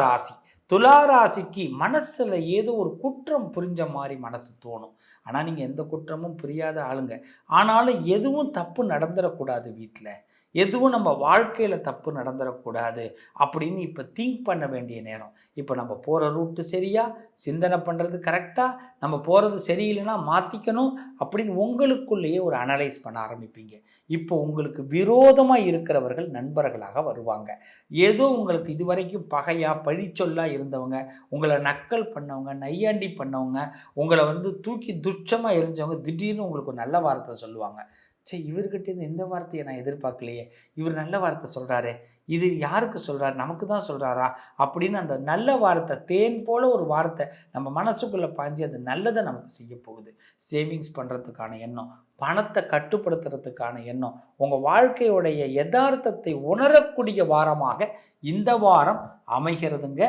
రాశి துலா ராசிக்கு மனசில் ஏதோ ஒரு குற்றம் புரிஞ்ச மாதிரி மனசு தோணும். ஆனால் நீங்கள் எந்த குற்றமும் புரியாத ஆளுங்க. ஆனாலும் எதுவும் தப்பு நடந்துடக்கூடாது வீட்டில் எதுவும் நம்ம வாழ்க்கையில் தப்பு நடந்துடக்கூடாது அப்படின்னு இப்போ திங்க் பண்ண வேண்டிய நேரம். இப்போ நம்ம போகிற ரூட்டு சரியா? சிந்தனை பண்ணுறது கரெக்டாக நம்ம போகிறது சரியில்லைன்னா மாற்றிக்கணும் அப்படின்னு உங்களுக்குள்ளேயே ஒரு அனலைஸ் பண்ண ஆரம்பிப்பீங்க. இப்போ உங்களுக்கு விரோதமாக இருக்கிறவர்கள் நண்பர்களாக வருவாங்க. ஏதோ உங்களுக்கு இதுவரைக்கும் பகையாக பழிச்சொல்லா இருந்தவங்க உங்களை நக்கல் பண்ணவங்க நையாண்டி பண்ணவங்க உங்களை வந்து தூக்கி துச்சமாக எரிஞ்சவங்க திடீர்னு உங்களுக்கு ஒரு நல்ல வார்த்தை சொல்லுவாங்க. சரி இவர்கிட்ட இருந்து இந்த வார்த்தையை நான் எதிர்பார்க்கலையே. இவர் நல்ல வார்த்தை சொல்கிறாரு இது யாருக்கு சொல்கிறாரு நமக்கு தான் சொல்கிறாரா அப்படின்னு அந்த நல்ல வார்த்தை தேன் போல ஒரு வார்த்தை நம்ம மனசுக்குள்ளே பாஞ்சு அது நல்லதை நமக்கு செய்ய போகுது. சேவிங்ஸ் பண்ணுறதுக்கான எண்ணம் பணத்தை கட்டுப்படுத்துறதுக்கான எண்ணம் உங்கள் வாழ்க்கையுடைய யதார்த்தத்தை உணரக்கூடிய வாரமாக இந்த வாரம் அமைகிறதுங்க.